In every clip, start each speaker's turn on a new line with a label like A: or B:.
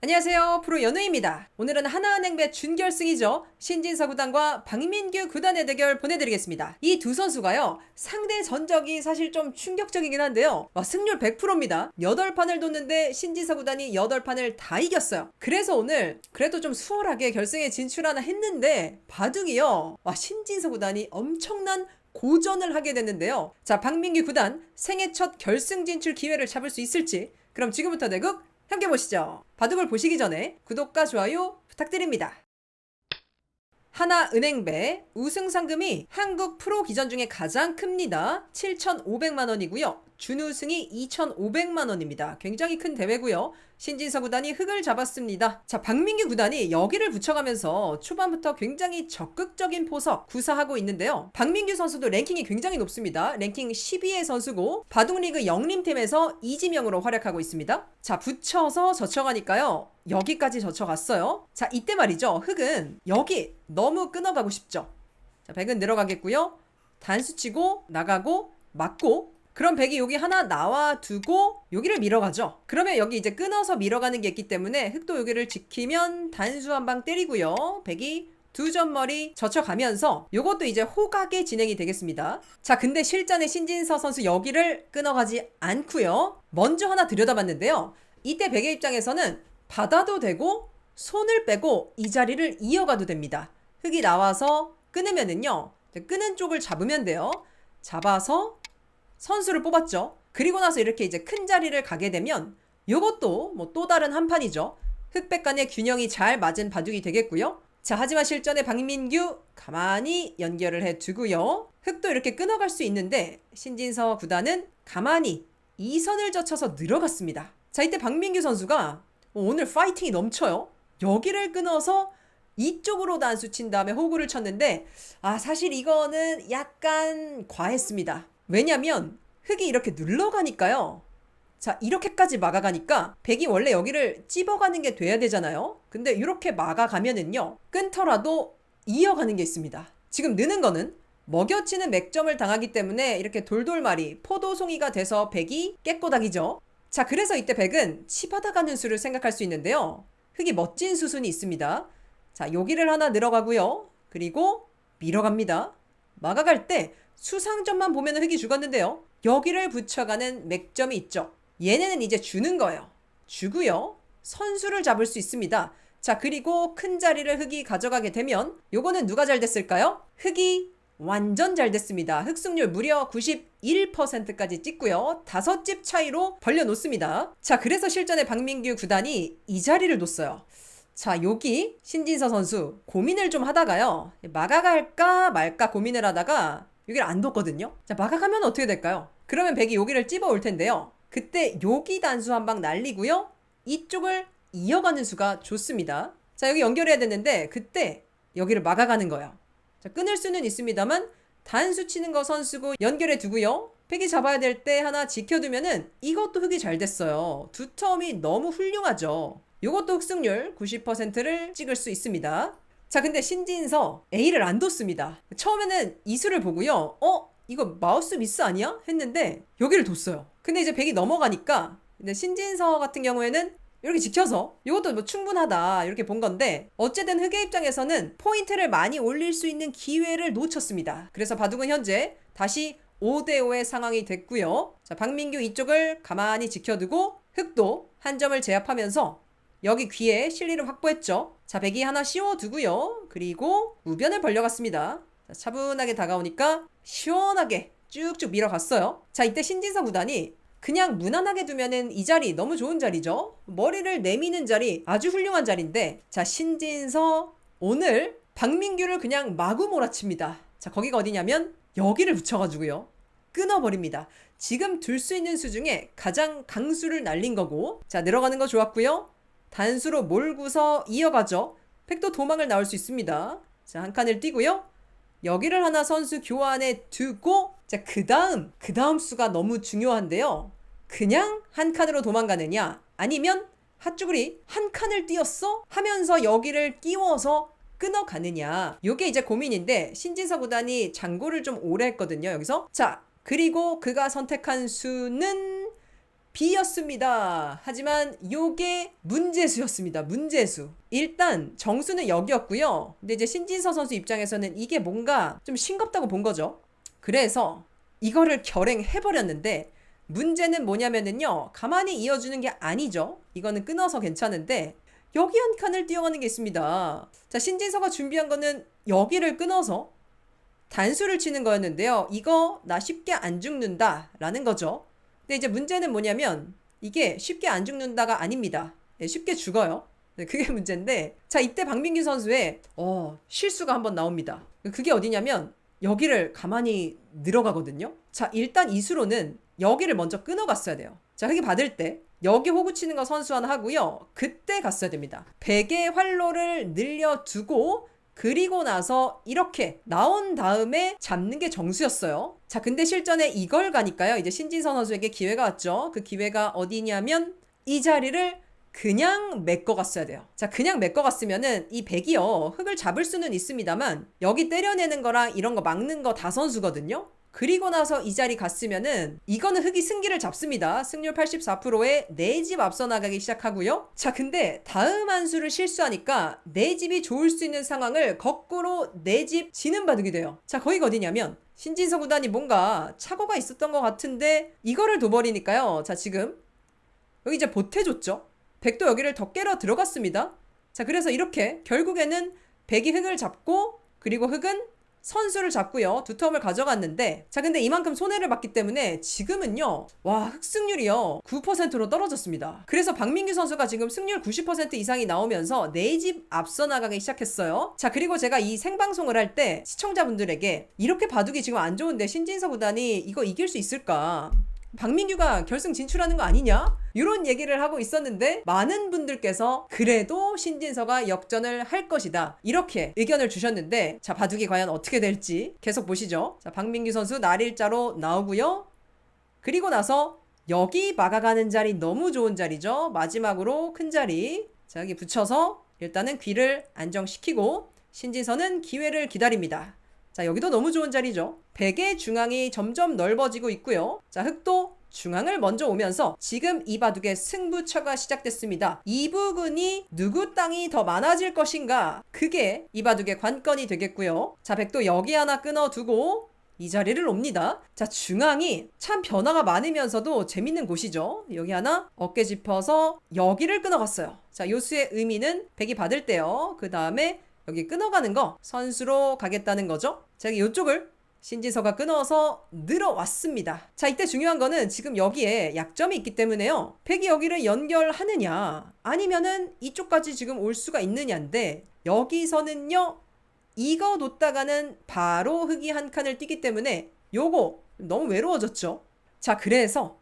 A: 안녕하세요. 프로 연우입니다. 오늘은 하나은행배 준결승이죠. 신진서 구단과 박민규 구단의 대결 보내드리겠습니다. 이 두 선수가요. 상대 전적이 사실 좀 충격적이긴 한데요. 와, 승률 100%입니다. 8판을 뒀는데 신진서 구단이 8판을 다 이겼어요. 그래서 오늘 그래도 좀 수월하게 결승에 진출하나 했는데 바둑이요. 와, 신진서 구단이 엄청난 고전을 하게 됐는데요. 자, 박민규 구단 생애 첫 결승 진출 기회를 잡을 수 있을지 그럼 지금부터 대국 함께 보시죠. 바둑을 보시기 전에 구독과 좋아요 부탁드립니다. 하나은행배 우승 상금이 한국 프로 기전 중에 가장 큽니다. 7,500만 원이고요. 준우승이 2,500만 원입니다. 굉장히 큰 대회고요. 신진서 구단이 흙을 잡았습니다. 자, 박민규 구단이 여기를 붙여가면서 초반부터 굉장히 적극적인 포석 구사하고 있는데요. 박민규 선수도 랭킹이 굉장히 높습니다. 랭킹 12의 선수고 바둑리그 영림팀에서 이지명으로 활약하고 있습니다. 자, 붙여서 젖혀가니까요. 여기까지 젖혀갔어요. 자, 이때 말이죠. 흙은 여기 너무 끊어가고 싶죠. 자, 백은 늘어가겠고요. 단수 치고 나가고 맞고 그럼 백이 여기 하나 나와두고 여기를 밀어가죠. 그러면 여기 이제 끊어서 밀어가는 게 있기 때문에 흑도 여기를 지키면 단수 한 방 때리고요. 백이 두 점머리 젖혀가면서 요것도 이제 호각의 진행이 되겠습니다. 자, 근데 실전에 신진서 선수 여기를 끊어가지 않고요. 먼저 하나 들여다봤는데요. 이때 백의 입장에서는 받아도 되고 손을 빼고 이 자리를 이어가도 됩니다. 흑이 나와서 끊으면은요. 끊은 쪽을 잡으면 돼요. 잡아서 선수를 뽑았죠. 그리고 나서 이렇게 이제 큰 자리를 가게 되면 요것도 뭐 또 다른 한 판이죠. 흑백 간의 균형이 잘 맞은 바둑이 되겠고요. 자, 하지만 실전에 박민규 가만히 연결을 해 두고요. 흑도 이렇게 끊어갈 수 있는데 신진서 구단은 가만히 이 선을 젖혀서 늘어갔습니다. 자, 이때 박민규 선수가 오늘 파이팅이 넘쳐요. 여기를 끊어서 이쪽으로 단수 친 다음에 호구를 쳤는데 아 사실 이거는 약간 과했습니다. 왜냐면 흙이 이렇게 눌러가니까요. 자 이렇게까지 막아가니까 백이 원래 여기를 찝어가는 게 돼야 되잖아요. 근데 이렇게 막아가면은요 끊더라도 이어가는 게 있습니다. 지금 느는 거는 먹여치는 맥점을 당하기 때문에 이렇게 돌돌말이 포도송이가 돼서 백이 깨꼬닥이죠. 자 그래서 이때 백은 치받아가는 수를 생각할 수 있는데요. 흙이 멋진 수순이 있습니다. 자 여기를 하나 늘어가고요. 그리고 밀어갑니다. 막아갈 때 수상점만 보면 흙이 죽었는데요. 여기를 붙여가는 맥점이 있죠. 얘네는 이제 주는 거예요. 주고요. 선수를 잡을 수 있습니다. 자, 그리고 큰 자리를 흙이 가져가게 되면 요거는 누가 잘 됐을까요? 흙이 완전 잘 됐습니다. 흑승률 무려 91%까지 찍고요. 다섯 집 차이로 벌려놓습니다. 자, 그래서 실전에 박민규 구단이 이 자리를 놓았어요. 자, 여기 신진서 선수 고민을 좀 하다가요. 막아갈까 말까 고민을 하다가 여기를 안 뒀거든요. 자, 막아가면 어떻게 될까요? 그러면 백이 여기를 찝어 올 텐데요. 그때 여기 단수 한 방 날리고요. 이쪽을 이어가는 수가 좋습니다. 자, 여기 연결해야 되는데 그때 여기를 막아가는 거예요. 자, 끊을 수는 있습니다만 단수 치는 거 선수고 연결해 두고요. 팩이 잡아야 될 때 하나 지켜두면은 이것도 흙이 잘 됐어요. 두 텀이 너무 훌륭하죠. 이것도 흑승률 90%를 찍을 수 있습니다. 자, 근데 신진서 A를 안 뒀습니다. 처음에는 이수를 보고요. 어? 이거 마우스 미스 아니야? 했는데 여기를 뒀어요. 근데 이제 100이 넘어가니까 근데 신진서 같은 경우에는 이렇게 지켜서 이것도 뭐 충분하다 이렇게 본 건데 어쨌든 흑의 입장에서는 포인트를 많이 올릴 수 있는 기회를 놓쳤습니다. 그래서 바둑은 현재 다시 5대5의 상황이 됐고요. 자, 박민규 이쪽을 가만히 지켜두고 흑도 한 점을 제압하면서 여기 귀에 실리를 확보했죠. 자, 백이 하나 씌워두고요. 그리고 우변을 벌려갔습니다. 자, 차분하게 다가오니까 시원하게 쭉쭉 밀어갔어요. 자, 이때 신진서 구단이 그냥 무난하게 두면은 이 자리 너무 좋은 자리죠. 머리를 내미는 자리 아주 훌륭한 자리인데 자, 신진서 오늘 박민규를 그냥 마구 몰아칩니다. 자, 거기가 어디냐면 여기를 붙여가지고요. 끊어버립니다. 지금 둘수 있는 수 중에 가장 강수를 날린 거고 자, 늘어가는 거 좋았고요. 단수로 몰고서 이어가죠. 팩도 도망을 나올 수 있습니다. 자, 한 칸을 띄고요. 여기를 하나 선수 교환에 두고 자, 그다음 그다음 수가 너무 중요한데요. 그냥 한 칸으로 도망가느냐 아니면 핫쭈구리 한 칸을 띄었어 하면서 여기를 끼워서 끊어가느냐. 요게 이제 고민인데 신진서 구단이 장고를 좀 오래 했거든요. 여기서 자, 그리고 그가 선택한 수는 B였습니다. 하지만 요게 문제수였습니다. 문제수. 일단 정수는 여기였고요. 근데 이제 신진서 선수 입장에서는 이게 뭔가 좀 싱겁다고 본 거죠. 그래서 이거를 결행해 버렸는데 문제는 뭐냐면은요. 가만히 이어주는 게 아니죠. 이거는 끊어서 괜찮은데 여기 한 칸을 띄어가는 게 있습니다. 자, 신진서가 준비한 거는 여기를 끊어서 단수를 치는 거였는데요. 이거 나 쉽게 안 죽는다 라는 거죠. 근데 이제 문제는 뭐냐면 이게 쉽게 안 죽는다가 아닙니다. 예, 쉽게 죽어요. 네, 그게 문제인데 자 이때 박민규 선수의 어, 실수가 한번 나옵니다. 그게 어디냐면 여기를 가만히 늘어가거든요. 자 일단 이수로는 여기를 먼저 끊어갔어야 돼요. 자 흑이 받을 때 여기 호구 치는 거 선수 하나 하고요. 그때 갔어야 됩니다. 베개 활로를 늘려두고 그리고 나서 이렇게 나온 다음에 잡는 게 정수였어요. 자, 근데 실전에 이걸 가니까요. 이제 신진선 선수에게 기회가 왔죠. 그 기회가 어디냐면 이 자리를 그냥 메꿔 갔어야 돼요. 자, 그냥 메꿔 갔으면은 이 백이요. 흙을 잡을 수는 있습니다만 여기 때려내는 거랑 이런 거 막는 거 다 선수거든요. 그리고 나서 이 자리 갔으면은 이거는 흑이 승기를 잡습니다. 승률 84%에 네 집 앞서 나가기 시작하고요. 자, 근데 다음 한 수를 실수하니까 네 집이 좋을 수 있는 상황을 거꾸로 네 집 지는 바둑이 돼요. 자, 거기가 어디냐면 신진서 구단이 뭔가 착오가 있었던 것 같은데 이거를 둬버리니까요. 자, 지금 여기 이제 보태줬죠. 백도 여기를 더 깨러 들어갔습니다. 자, 그래서 이렇게 결국에는 백이 흑을 잡고 그리고 흑은 선수를 잡고요. 두 텀을 가져갔는데 자 근데 이만큼 손해를 봤기 때문에 지금은요. 와 흑승률이요. 9%로 떨어졌습니다. 그래서 박민규 선수가 지금 승률 90% 이상이 나오면서 네집 앞서 나가기 시작했어요. 자 그리고 제가 이 생방송을 할 때 시청자분들에게 이렇게 바둑이 지금 안 좋은데 신진서 구단이 이거 이길 수 있을까? 박민규가 결승 진출하는 거 아니냐? 이런 얘기를 하고 있었는데 많은 분들께서 그래도 신진서가 역전을 할 것이다. 이렇게 의견을 주셨는데 자 바둑이 과연 어떻게 될지 계속 보시죠. 자 박민규 선수 날일자로 나오고요. 그리고 나서 여기 막아가는 자리 너무 좋은 자리죠. 마지막으로 큰 자리. 자 여기 붙여서 일단은 귀를 안정시키고 신진서는 기회를 기다립니다. 자, 여기도 너무 좋은 자리죠. 백의 중앙이 점점 넓어지고 있고요. 자, 흑도 중앙을 먼저 오면서 지금 이 바둑의 승부처가 시작됐습니다. 이 부분이 누구 땅이 더 많아질 것인가? 그게 이 바둑의 관건이 되겠고요. 자, 백도 여기 하나 끊어두고 이 자리를 옵니다. 자, 중앙이 참 변화가 많으면서도 재밌는 곳이죠. 여기 하나 어깨 짚어서 여기를 끊어갔어요. 자, 요수의 의미는 백이 받을 때요. 그 다음에 여기 끊어가는 거 선수로 가겠다는 거죠. 자, 여기 이쪽을 신진서가 끊어서 늘어왔습니다. 자, 이때 중요한 거는 지금 여기에 약점이 있기 때문에요. 백이 여기를 연결하느냐, 아니면은 이쪽까지 지금 올 수가 있느냐인데, 여기서는요, 이거 놓다가는 바로 흙이 한 칸을 띄기 때문에 요거 너무 외로워졌죠. 자, 그래서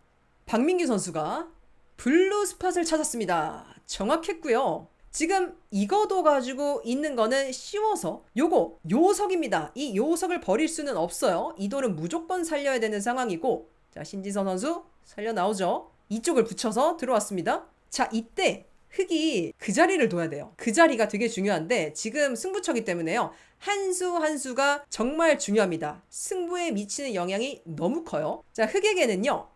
A: 박민규 선수가 블루 스팟을 찾았습니다. 정확했고요. 지금 이거도 가지고 있는 거는 쉬워서 요거 요석입니다. 이 요석을 버릴 수는 없어요. 이 돌은 무조건 살려야 되는 상황이고 자 신지선 선수 살려 나오죠. 이쪽을 붙여서 들어왔습니다. 자 이때 흑이 그 자리를 둬야 돼요. 그 자리가 되게 중요한데 지금 승부처기 때문에요. 한 수 한 수가 정말 중요합니다. 승부에 미치는 영향이 너무 커요. 자 흑에게는요.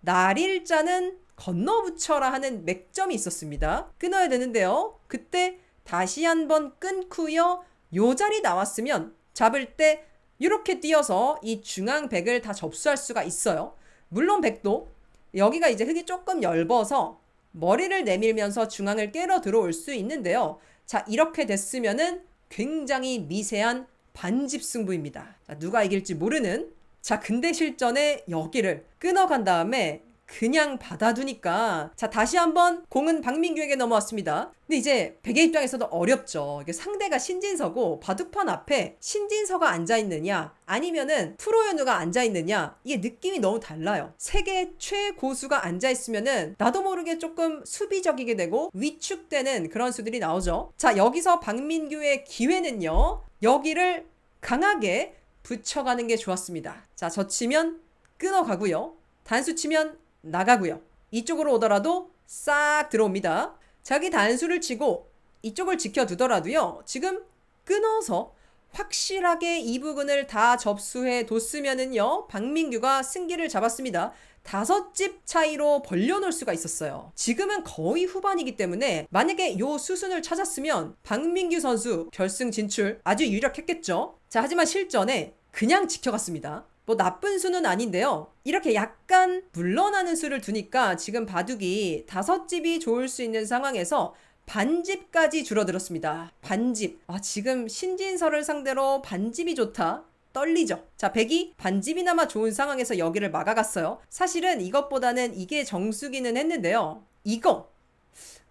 A: 날일자는 건너붙여라 하는 맥점이 있었습니다. 끊어야 되는데요. 그때 다시 한번 끊고요. 요 자리 나왔으면 잡을 때 이렇게 뛰어서 이 중앙 백을 다 접수할 수가 있어요. 물론 백도 여기가 이제 흙이 조금 얇아서 머리를 내밀면서 중앙을 깨러 들어올 수 있는데요. 자, 이렇게 됐으면은 굉장히 미세한 반집 승부입니다. 자, 누가 이길지 모르는. 자, 근데 실전에 여기를 끊어간 다음에 그냥 받아두니까 자 다시 한번 공은 박민규에게 넘어왔습니다. 근데 이제 백의 입장에서도 어렵죠. 이게 상대가 신진서고 바둑판 앞에 신진서가 앉아 있느냐 아니면은 프로연우가 앉아 있느냐 이게 느낌이 너무 달라요. 세계 최고수가 앉아 있으면은 나도 모르게 조금 수비적이게 되고 위축되는 그런 수들이 나오죠. 자 여기서 박민규의 기회는요. 여기를 강하게 붙여가는 게 좋았습니다. 자 젖히면 끊어가고요. 단수 치면 나가고요. 이쪽으로 오더라도 싹 들어옵니다. 자기 단수를 치고 이쪽을 지켜두더라도요. 지금 끊어서 확실하게 이 부근을 다 접수해 뒀으면은요, 박민규가 승기를 잡았습니다. 다섯 집 차이로 벌려놓을 수가 있었어요. 지금은 거의 후반이기 때문에 만약에 요 수순을 찾았으면 박민규 선수 결승 진출 아주 유력했겠죠. 자, 하지만 실전에 그냥 지켜갔습니다. 뭐 나쁜 수는 아닌데요. 이렇게 약간 물러나는 수를 두니까 지금 바둑이 다섯 집이 좋을 수 있는 상황에서 반집까지 줄어들었습니다. 반집. 아, 지금 신진서를 상대로 반집이 좋다. 떨리죠. 자, 백이 반집이나마 좋은 상황에서 여기를 막아갔어요. 사실은 이것보다는 이게 정수기는 했는데요. 이거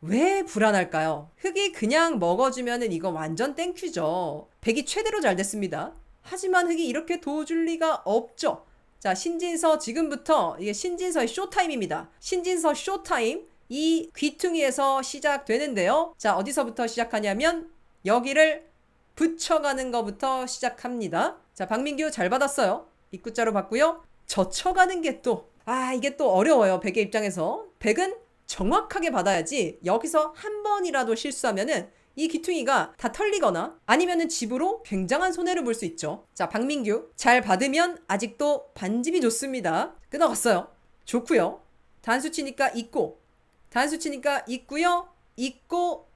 A: 왜 불안할까요? 흑이 그냥 먹어주면은 이거 완전 땡큐죠. 백이 최대로 잘 됐습니다. 하지만 흑이 이렇게 도와줄 리가 없죠. 자, 신진서 지금부터 이게 신진서의 쇼타임입니다. 신진서 쇼타임 이 귀퉁이에서 시작되는데요. 자, 어디서부터 시작하냐면 여기를 붙여가는 것부터 시작합니다. 자, 박민규 잘 받았어요. 입구자로 받고요. 젖혀가는 게 또, 아, 이게 또 어려워요. 백의 입장에서. 백은 정확하게 받아야지 여기서 한 번이라도 실수하면은 이 귀퉁이가 다 털리거나 아니면은 집으로 굉장한 손해를 볼 수 있죠. 자, 박민규 잘 받으면 아직도 반집이 좋습니다. 끊어갔어요. 좋고요. 단수 치니까 있고 단수 치니까 있고요. 있고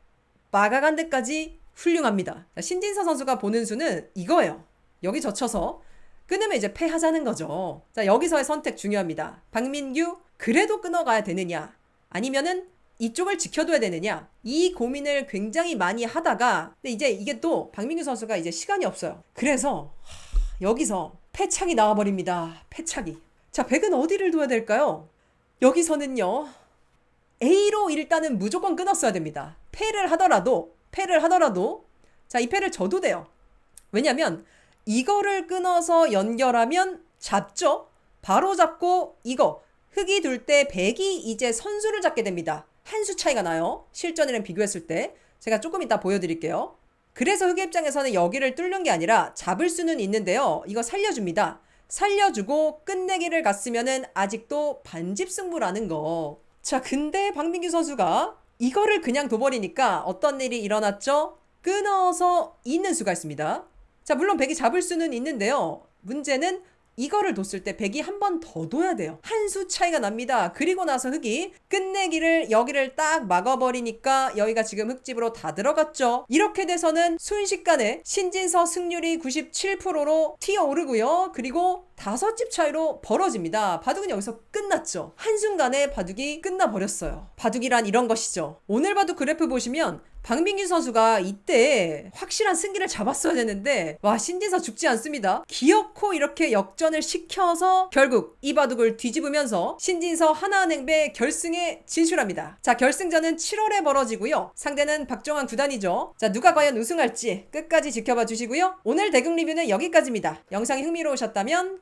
A: 막아간 데까지 훌륭합니다. 자, 신진서 선수가 보는 수는 이거예요. 여기 젖혀서 끊으면 이제 패하자는 거죠. 자, 여기서의 선택 중요합니다. 박민규 그래도 끊어가야 되느냐? 아니면은 이쪽을 지켜둬야 되느냐? 이 고민을 굉장히 많이 하다가 근데 이제 이게 또 박민규 선수가 이제 시간이 없어요. 그래서 하, 여기서 패착이 나와버립니다. 패착이. 자, 백은 어디를 둬야 될까요? 여기서는요. A로 일단은 무조건 끊었어야 됩니다. 패를 하더라도 패를 하더라도 자, 이 패를 져도 돼요. 왜냐면 이거를 끊어서 연결하면 잡죠. 바로 잡고 이거 흑이 둘 때 백이 이제 선수를 잡게 됩니다. 한 수 차이가 나요. 실전이랑 비교했을 때 제가 조금 이따 보여드릴게요. 그래서 흑의 입장에서는 여기를 뚫는 게 아니라 잡을 수는 있는데요. 이거 살려줍니다. 살려주고 끝내기를 갔으면은 아직도 반집 승부라는 거. 자, 근데 박민규 선수가 이거를 그냥 둬버리니까 어떤 일이 일어났죠? 끊어서 있는 수가 있습니다. 자, 물론 백이 잡을 수는 있는데요. 문제는 이거를 뒀을 때 백이 한 번 더 둬야 돼요. 한 수 차이가 납니다. 그리고 나서 흑이 끝내기를 여기를 딱 막아버리니까 여기가 지금 흑집으로 다 들어갔죠. 이렇게 돼서는 순식간에 신진서 승률이 97%로 튀어오르고요. 그리고 다섯 집 차이로 벌어집니다. 바둑은 여기서 끝났죠. 한순간에 바둑이 끝나버렸어요. 바둑이란 이런 것이죠. 오늘 바둑 그래프 보시면 박민규 선수가 이때 확실한 승기를 잡았어야 되는데 와 신진서 죽지 않습니다. 기어코 이렇게 역전을 시켜서 결국 이 바둑을 뒤집으면서 신진서 하나은행배 결승에 진출합니다. 자 결승전은 7월에 벌어지고요. 상대는 박종환 구단이죠. 자 누가 과연 우승할지 끝까지 지켜봐 주시고요. 오늘 대국 리뷰는 여기까지입니다. 영상이 흥미로우셨다면